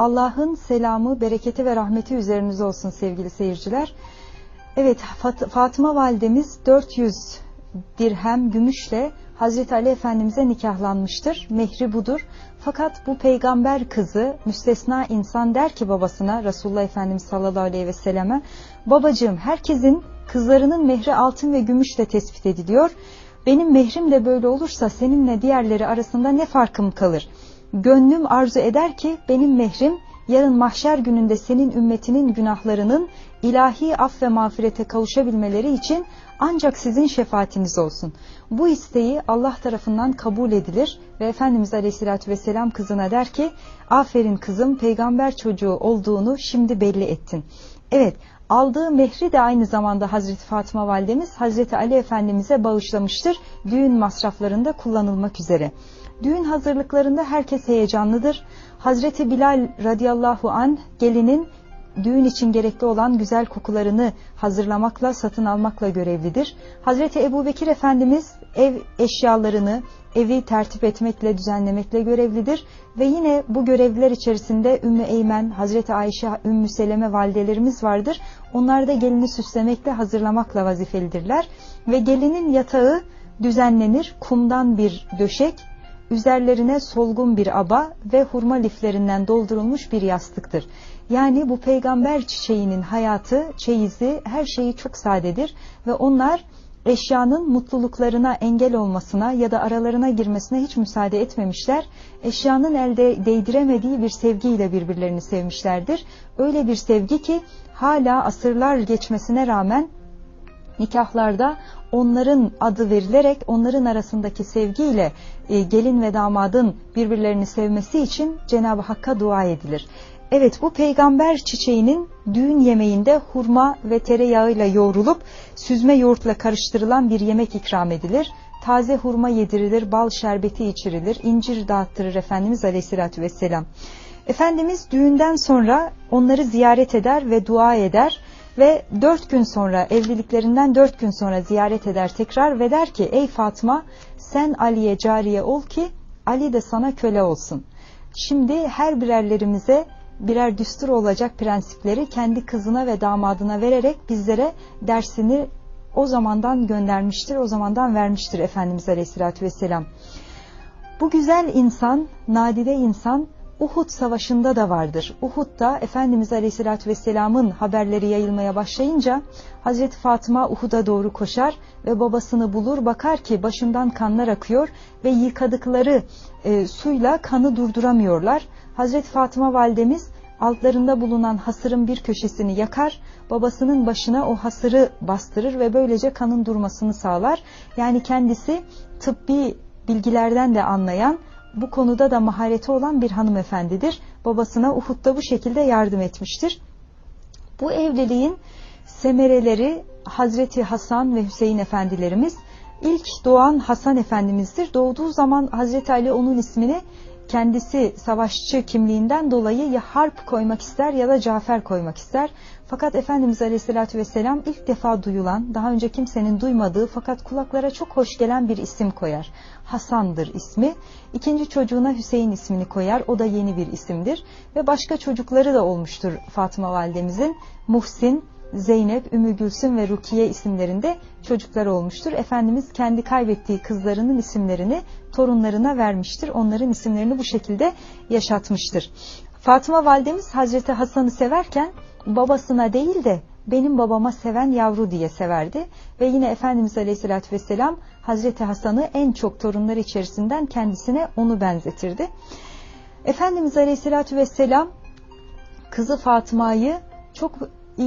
Allah'ın selamı, bereketi ve rahmeti üzerinize olsun sevgili seyirciler. Evet Fat Fatıma validemiz 400 dirhem gümüşle Hazreti Ali Efendimiz'e nikahlanmıştır. Mehri budur. Fakat bu peygamber kızı müstesna insan der ki babasına Resulullah Efendimiz sallallahu aleyhi ve selleme babacığım herkesin kızlarının mehri altın ve gümüşle tespit ediliyor. Benim mehrim de böyle olursa seninle diğerleri arasında ne farkım kalır? Gönlüm arzu eder ki benim mehrim yarın mahşer gününde senin ümmetinin günahlarının ilahi af ve mağfirete kavuşabilmeleri için ancak sizin şefaatiniz olsun. Bu isteği Allah tarafından kabul edilir ve Efendimiz Aleyhisselatü Vesselam kızına der ki aferin kızım peygamber çocuğu olduğunu şimdi belli ettin. Evet aldığı mehri de aynı zamanda Hazreti Fatıma validemiz Hazreti Ali Efendimiz'e bağışlamıştır düğün masraflarında kullanılmak üzere. Düğün hazırlıklarında herkes heyecanlıdır. Hazreti Bilal radıyallahu an gelinin düğün için gerekli olan güzel kokularını hazırlamakla, satın almakla görevlidir. Hazreti Ebu Bekir Efendimiz ev eşyalarını, evi tertip etmekle, düzenlemekle görevlidir. Ve yine bu görevliler içerisinde Ümmü Eymen, Hazreti Ayşe, Ümmü Seleme validelerimiz vardır. Onlar da gelini süslemekle, hazırlamakla vazifelidirler. Ve gelinin yatağı düzenlenir, kumdan bir döşek, üzerlerine solgun bir aba ve hurma liflerinden doldurulmuş bir yastıktır. Yani bu peygamber çiçeğinin hayatı, çeyizi, her şeyi çok sadedir ve onlar eşyanın mutluluklarına engel olmasına ya da aralarına girmesine hiç müsaade etmemişler. Eşyanın elde değdiremediği bir sevgiyle birbirlerini sevmişlerdir. Öyle bir sevgi ki hala asırlar geçmesine rağmen nikahlarda onların adı verilerek onların arasındaki sevgiyle e, gelin ve damadın birbirlerini sevmesi için Cenab-ı Hakk'a dua edilir. Evet bu peygamber çiçeğinin düğün yemeğinde hurma ve tereyağıyla yoğrulup süzme yoğurtla karıştırılan bir yemek ikram edilir. Taze hurma yedirilir, bal şerbeti içirilir, incir dağıttırır Efendimiz Aleyhisselatü Vesselam. Efendimiz düğünden sonra onları ziyaret eder ve dua eder ve dört gün sonra evliliklerinden dört gün sonra ziyaret eder tekrar ve der ki ey Fatma sen Ali'ye cariye ol ki Ali de sana köle olsun. Şimdi her birerlerimize birer düstur olacak prensipleri kendi kızına ve damadına vererek bizlere dersini o zamandan göndermiştir, o zamandan vermiştir Efendimiz Aleyhisselatü Vesselam. Bu güzel insan, nadide insan Uhud savaşında da vardır. Uhud'da Efendimiz Aleyhisselatü Vesselam'ın haberleri yayılmaya başlayınca Hazreti Fatıma Uhud'a doğru koşar ve babasını bulur bakar ki başından kanlar akıyor ve yıkadıkları e, suyla kanı durduramıyorlar. Hazreti Fatıma validemiz altlarında bulunan hasırın bir köşesini yakar, babasının başına o hasırı bastırır ve böylece kanın durmasını sağlar. Yani kendisi tıbbi bilgilerden de anlayan, bu konuda da mahareti olan bir hanımefendidir. Babasına Uhud'da bu şekilde yardım etmiştir. Bu evliliğin semereleri Hazreti Hasan ve Hüseyin efendilerimiz ilk doğan Hasan efendimizdir. Doğduğu zaman Hazreti Ali onun ismini kendisi savaşçı kimliğinden dolayı ya harp koymak ister ya da Cafer koymak ister. Fakat Efendimiz Aleyhisselatü Vesselam ilk defa duyulan, daha önce kimsenin duymadığı fakat kulaklara çok hoş gelen bir isim koyar. Hasan'dır ismi. İkinci çocuğuna Hüseyin ismini koyar. O da yeni bir isimdir. Ve başka çocukları da olmuştur Fatıma validemizin. Muhsin, Zeynep, Ümmü Gülsüm ve Rukiye isimlerinde çocuklar olmuştur. Efendimiz kendi kaybettiği kızlarının isimlerini torunlarına vermiştir. Onların isimlerini bu şekilde yaşatmıştır. Fatıma validemiz Hazreti Hasan'ı severken babasına değil de benim babama seven yavru diye severdi. Ve yine Efendimiz Aleyhisselatü Vesselam Hazreti Hasan'ı en çok torunlar içerisinden kendisine onu benzetirdi. Efendimiz Aleyhisselatü Vesselam kızı Fatıma'yı çok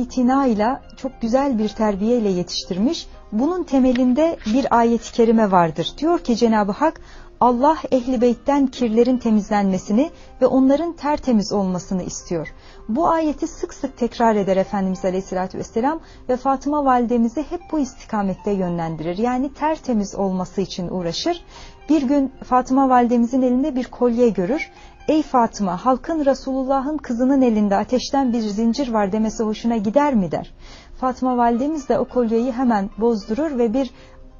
itinayla çok güzel bir terbiyeyle yetiştirmiş. Bunun temelinde bir ayet-i kerime vardır. Diyor ki Cenab-ı Hak Allah ehli beytten kirlerin temizlenmesini ve onların tertemiz olmasını istiyor. Bu ayeti sık sık tekrar eder Efendimiz Aleyhisselatü Vesselam ve Fatıma validemizi hep bu istikamette yönlendirir. Yani tertemiz olması için uğraşır. Bir gün Fatıma validemizin elinde bir kolye görür Ey Fatıma halkın Resulullah'ın kızının elinde ateşten bir zincir var demesi hoşuna gider mi der. Fatıma validemiz de o kolyeyi hemen bozdurur ve bir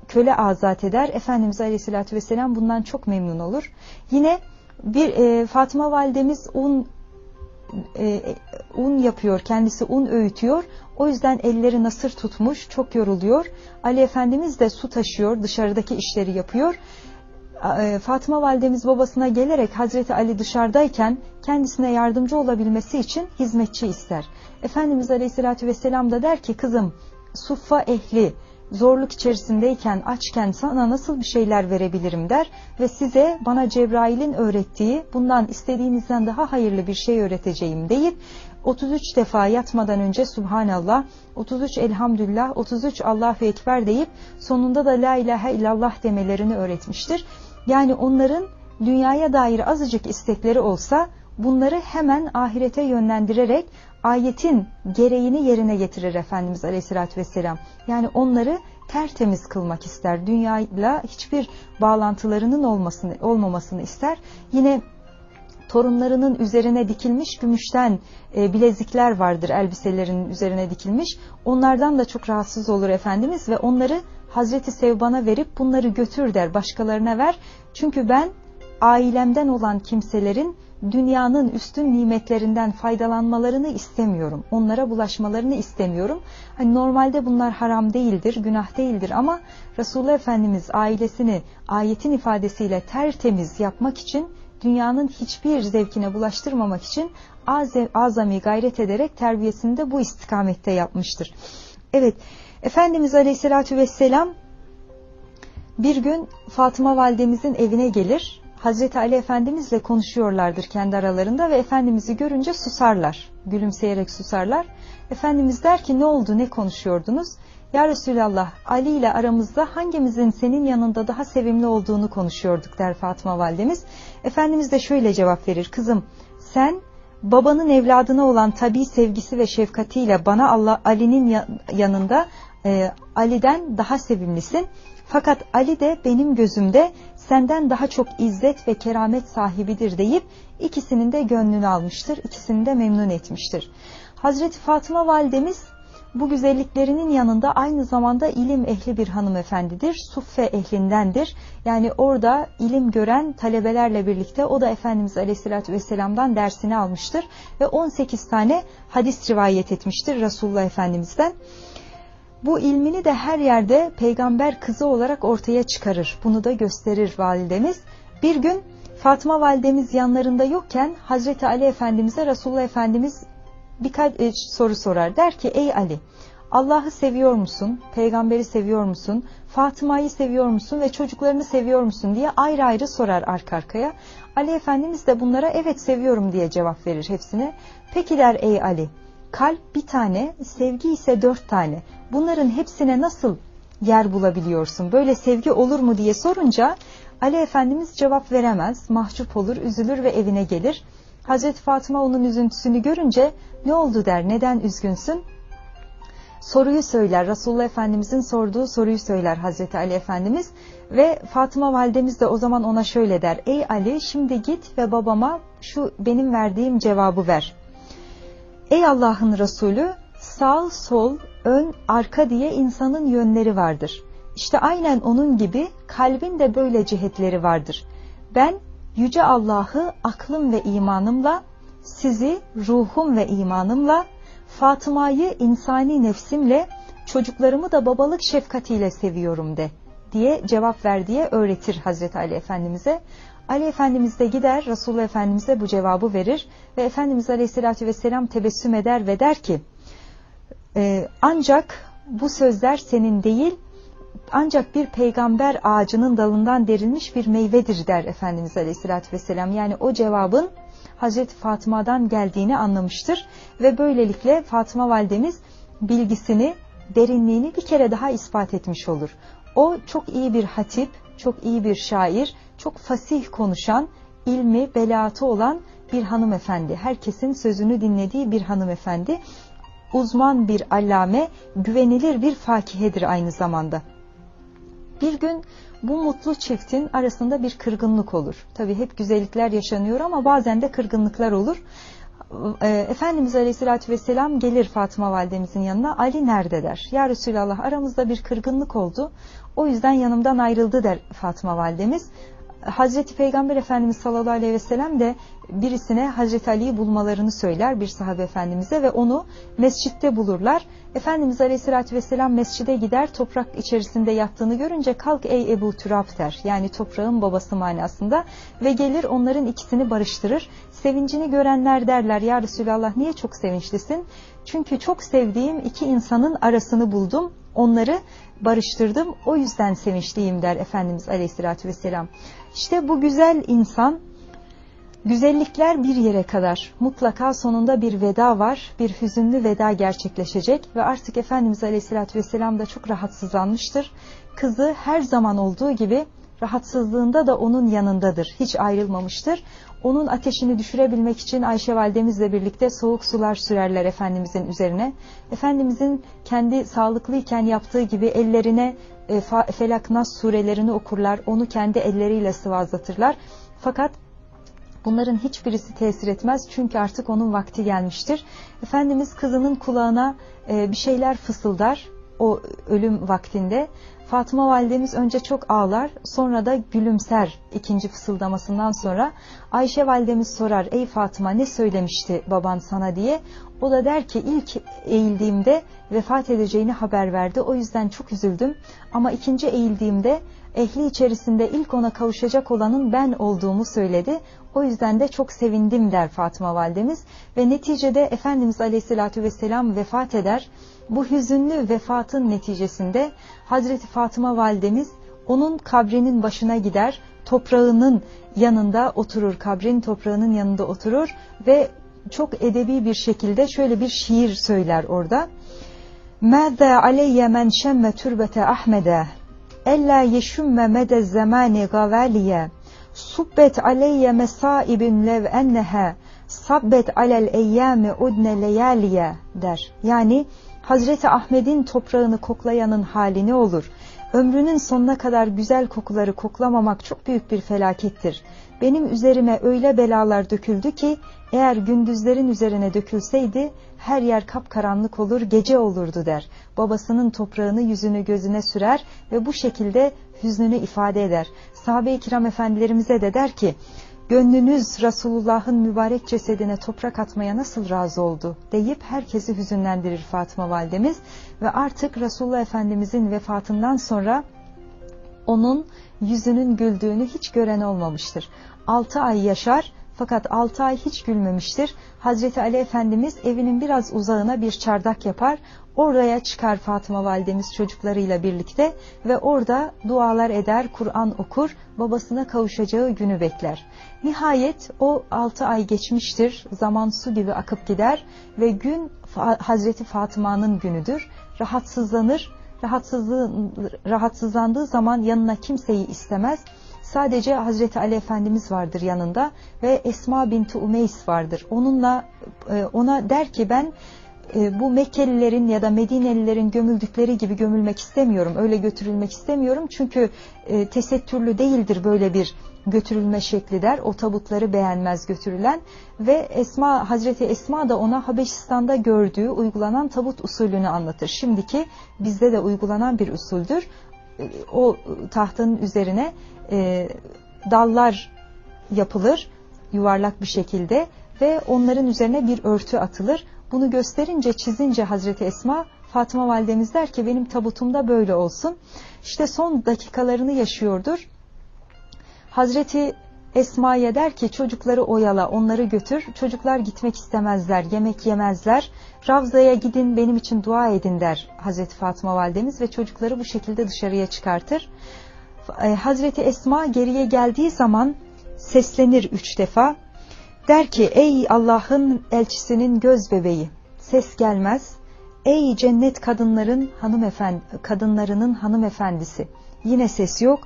köle azat eder. Efendimiz Aleyhisselatü Vesselam bundan çok memnun olur. Yine bir e, Fatıma validemiz un e, un yapıyor, kendisi un öğütüyor. O yüzden elleri nasır tutmuş, çok yoruluyor. Ali Efendimiz de su taşıyor, dışarıdaki işleri yapıyor. E, Fatıma validemiz babasına gelerek Hazreti Ali dışarıdayken kendisine yardımcı olabilmesi için hizmetçi ister. Efendimiz Aleyhisselatü Vesselam da der ki kızım suffa ehli zorluk içerisindeyken açken sana nasıl bir şeyler verebilirim der ve size bana Cebrail'in öğrettiği bundan istediğinizden daha hayırlı bir şey öğreteceğim deyip 33 defa yatmadan önce Subhanallah, 33 Elhamdülillah, 33 Allahu Ekber deyip sonunda da La ilahe illallah demelerini öğretmiştir. Yani onların dünyaya dair azıcık istekleri olsa bunları hemen ahirete yönlendirerek ayetin gereğini yerine getirir Efendimiz Aleyhisselatü Vesselam. Yani onları tertemiz kılmak ister. Dünyayla hiçbir bağlantılarının olmasını, olmamasını ister. Yine torunlarının üzerine dikilmiş gümüşten e, bilezikler vardır elbiselerinin üzerine dikilmiş. Onlardan da çok rahatsız olur Efendimiz ve onları Hazreti Sevban'a verip bunları götür der başkalarına ver. Çünkü ben ailemden olan kimselerin dünyanın üstün nimetlerinden faydalanmalarını istemiyorum. Onlara bulaşmalarını istemiyorum. Hani normalde bunlar haram değildir, günah değildir ama Resulullah Efendimiz ailesini ayetin ifadesiyle tertemiz yapmak için dünyanın hiçbir zevkine bulaştırmamak için azami gayret ederek terbiyesini de bu istikamette yapmıştır. Evet, Efendimiz Aleyhisselatü Vesselam bir gün Fatıma validemizin evine gelir Hazreti Ali Efendimizle konuşuyorlardır kendi aralarında ve Efendimiz'i görünce susarlar. Gülümseyerek susarlar. Efendimiz der ki ne oldu ne konuşuyordunuz? Ya Resulallah Ali ile aramızda hangimizin senin yanında daha sevimli olduğunu konuşuyorduk der Fatıma validemiz. Efendimiz de şöyle cevap verir. Kızım sen babanın evladına olan tabi sevgisi ve şefkatiyle bana Allah Ali'nin yanında e, Ali'den daha sevimlisin. Fakat Ali de benim gözümde senden daha çok izzet ve keramet sahibidir deyip ikisinin de gönlünü almıştır, ikisini de memnun etmiştir. Hazreti Fatıma validemiz bu güzelliklerinin yanında aynı zamanda ilim ehli bir hanımefendidir. Suffe ehlindendir. Yani orada ilim gören talebelerle birlikte o da Efendimiz Aleyhisselatü Vesselam'dan dersini almıştır. Ve 18 tane hadis rivayet etmiştir Resulullah Efendimiz'den. Bu ilmini de her yerde peygamber kızı olarak ortaya çıkarır. Bunu da gösterir validemiz. Bir gün Fatma validemiz yanlarında yokken Hazreti Ali Efendimiz'e Resulullah Efendimiz birkaç e, soru sorar. Der ki ey Ali Allah'ı seviyor musun? Peygamberi seviyor musun? Fatıma'yı seviyor musun? Ve çocuklarını seviyor musun? diye ayrı ayrı sorar arka arkaya. Ali Efendimiz de bunlara evet seviyorum diye cevap verir hepsine. Peki der ey Ali kalp bir tane, sevgi ise dört tane. Bunların hepsine nasıl yer bulabiliyorsun? Böyle sevgi olur mu diye sorunca Ali Efendimiz cevap veremez, mahcup olur, üzülür ve evine gelir. Hazreti Fatıma onun üzüntüsünü görünce ne oldu der, neden üzgünsün? Soruyu söyler, Resulullah Efendimizin sorduğu soruyu söyler Hazreti Ali Efendimiz ve Fatıma validemiz de o zaman ona şöyle der. Ey Ali şimdi git ve babama şu benim verdiğim cevabı ver. Ey Allah'ın Resulü sağ, sol, ön, arka diye insanın yönleri vardır. İşte aynen onun gibi kalbin de böyle cihetleri vardır. Ben Yüce Allah'ı aklım ve imanımla, sizi ruhum ve imanımla, Fatıma'yı insani nefsimle, çocuklarımı da babalık şefkatiyle seviyorum de diye cevap ver diye öğretir Hazreti Ali Efendimiz'e. Ali Efendimiz de gider Resulullah Efendimiz'e bu cevabı verir ve Efendimiz Aleyhisselatü Vesselam tebessüm eder ve der ki e, ancak bu sözler senin değil ancak bir peygamber ağacının dalından derilmiş bir meyvedir der Efendimiz Aleyhisselatü Vesselam. Yani o cevabın Hazreti Fatıma'dan geldiğini anlamıştır ve böylelikle Fatıma validemiz bilgisini, derinliğini bir kere daha ispat etmiş olur. O çok iyi bir hatip, çok iyi bir şair, çok fasih konuşan, ilmi, belaatı olan bir hanımefendi. Herkesin sözünü dinlediği bir hanımefendi. Uzman bir allame, güvenilir bir fakihedir aynı zamanda. Bir gün bu mutlu çiftin arasında bir kırgınlık olur. Tabi hep güzellikler yaşanıyor ama bazen de kırgınlıklar olur. Ee, Efendimiz Aleyhisselatü Vesselam gelir Fatıma validemizin yanına Ali nerede der. Ya Resulallah aramızda bir kırgınlık oldu. O yüzden yanımdan ayrıldı der Fatıma validemiz. Hazreti Peygamber Efendimiz sallallahu aleyhi ve sellem de birisine Hazreti Ali'yi bulmalarını söyler bir sahabe efendimize ve onu mescitte bulurlar. Efendimiz aleyhissalatü vesselam mescide gider toprak içerisinde yattığını görünce kalk ey Ebu Türab der. Yani toprağın babası manasında ve gelir onların ikisini barıştırır. Sevincini görenler derler ya Resulallah niye çok sevinçlisin? Çünkü çok sevdiğim iki insanın arasını buldum. Onları barıştırdım. O yüzden sevinçliyim der Efendimiz Aleyhisselatü Vesselam. İşte bu güzel insan Güzellikler bir yere kadar mutlaka sonunda bir veda var, bir hüzünlü veda gerçekleşecek ve artık Efendimiz Aleyhisselatü Vesselam da çok rahatsızlanmıştır. Kızı her zaman olduğu gibi rahatsızlığında da onun yanındadır, hiç ayrılmamıştır. Onun ateşini düşürebilmek için Ayşe validemizle birlikte soğuk sular sürerler Efendimizin üzerine. Efendimizin kendi sağlıklıyken yaptığı gibi ellerine e, surelerini okurlar, onu kendi elleriyle sıvazlatırlar. Fakat Bunların hiçbirisi tesir etmez çünkü artık onun vakti gelmiştir. Efendimiz kızının kulağına e, bir şeyler fısıldar o ölüm vaktinde. Fatıma validemiz önce çok ağlar sonra da gülümser ikinci fısıldamasından sonra. Ayşe validemiz sorar ey Fatıma ne söylemişti baban sana diye. O da der ki ilk eğildiğimde vefat edeceğini haber verdi o yüzden çok üzüldüm. Ama ikinci eğildiğimde ehli içerisinde ilk ona kavuşacak olanın ben olduğumu söyledi. O yüzden de çok sevindim der Fatıma validemiz ve neticede Efendimiz Aleyhisselatü Vesselam vefat eder. Bu hüzünlü vefatın neticesinde Hazreti Fatıma validemiz onun kabrinin başına gider, toprağının yanında oturur, kabrin toprağının yanında oturur ve çok edebi bir şekilde şöyle bir şiir söyler orada. ماذا علي من شم تربة أحمد Ella yeşümme mede zemani gavaliye subbet aleyye mesaibin lev ennehe sabbet alel eyyame udne leyaliye der. Yani Hazreti Ahmet'in toprağını koklayanın hali ne olur? Ömrünün sonuna kadar güzel kokuları koklamamak çok büyük bir felakettir. Benim üzerime öyle belalar döküldü ki eğer gündüzlerin üzerine dökülseydi her yer kapkaranlık olur, gece olurdu der. Babasının toprağını yüzünü gözüne sürer ve bu şekilde hüznünü ifade eder. Sahabe-i kiram efendilerimize de der ki, gönlünüz Resulullah'ın mübarek cesedine toprak atmaya nasıl razı oldu deyip herkesi hüzünlendirir Fatıma validemiz ve artık Resulullah Efendimizin vefatından sonra onun yüzünün güldüğünü hiç gören olmamıştır. Altı ay yaşar fakat altı ay hiç gülmemiştir. Hazreti Ali Efendimiz evinin biraz uzağına bir çardak yapar. Oraya çıkar Fatıma validemiz çocuklarıyla birlikte ve orada dualar eder, Kur'an okur, babasına kavuşacağı günü bekler. Nihayet o altı ay geçmiştir, zaman su gibi akıp gider ve gün Hazreti Fatıma'nın günüdür. Rahatsızlanır, rahatsızlığı, rahatsızlandığı zaman yanına kimseyi istemez Sadece Hazreti Ali Efendimiz vardır yanında ve Esma binti Umeys vardır. Onunla e, ona der ki ben e, bu Mekkelilerin ya da Medinelilerin gömüldükleri gibi gömülmek istemiyorum. Öyle götürülmek istemiyorum. Çünkü e, tesettürlü değildir böyle bir götürülme şekli der. O tabutları beğenmez götürülen ve Esma Hazreti Esma da ona Habeşistan'da gördüğü uygulanan tabut usulünü anlatır. Şimdiki bizde de uygulanan bir usuldür. O tahtın üzerine e, dallar yapılır yuvarlak bir şekilde ve onların üzerine bir örtü atılır. Bunu gösterince çizince Hazreti Esma Fatıma validemiz der ki benim tabutumda böyle olsun. İşte son dakikalarını yaşıyordur. Hazreti Esma'ya der ki çocukları oyala, onları götür. Çocuklar gitmek istemezler, yemek yemezler. Ravza'ya gidin, benim için dua edin der Hazreti Fatıma validemiz ve çocukları bu şekilde dışarıya çıkartır. E, Hazreti Esma geriye geldiği zaman seslenir üç defa. Der ki ey Allah'ın elçisinin göz bebeği ses gelmez. Ey cennet kadınların hanımefendi, kadınlarının hanımefendisi. Yine ses yok.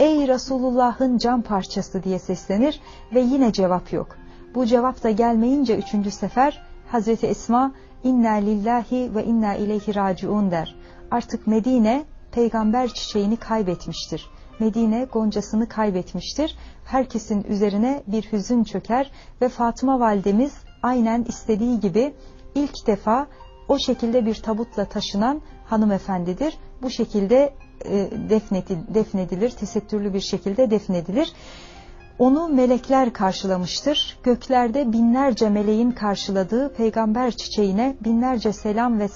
Ey Resulullah'ın can parçası diye seslenir ve yine cevap yok. Bu cevap da gelmeyince üçüncü sefer Hazreti Esma inna lillahi ve inna ileyhi raciun der. Artık Medine peygamber çiçeğini kaybetmiştir. Medine goncasını kaybetmiştir. Herkesin üzerine bir hüzün çöker ve Fatıma validemiz aynen istediği gibi ilk defa o şekilde bir tabutla taşınan hanımefendidir. Bu şekilde defnedilir, tesettürlü bir şekilde defnedilir. Onu melekler karşılamıştır. Göklerde binlerce meleğin karşıladığı peygamber çiçeğine binlerce selam ve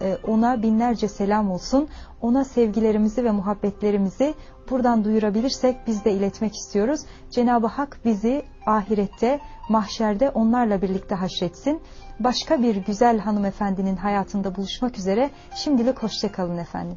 e, ona binlerce selam olsun. Ona sevgilerimizi ve muhabbetlerimizi buradan duyurabilirsek biz de iletmek istiyoruz. Cenab-ı Hak bizi ahirette, mahşerde onlarla birlikte haşretsin. Başka bir güzel hanımefendinin hayatında buluşmak üzere. Şimdilik hoşçakalın efendim.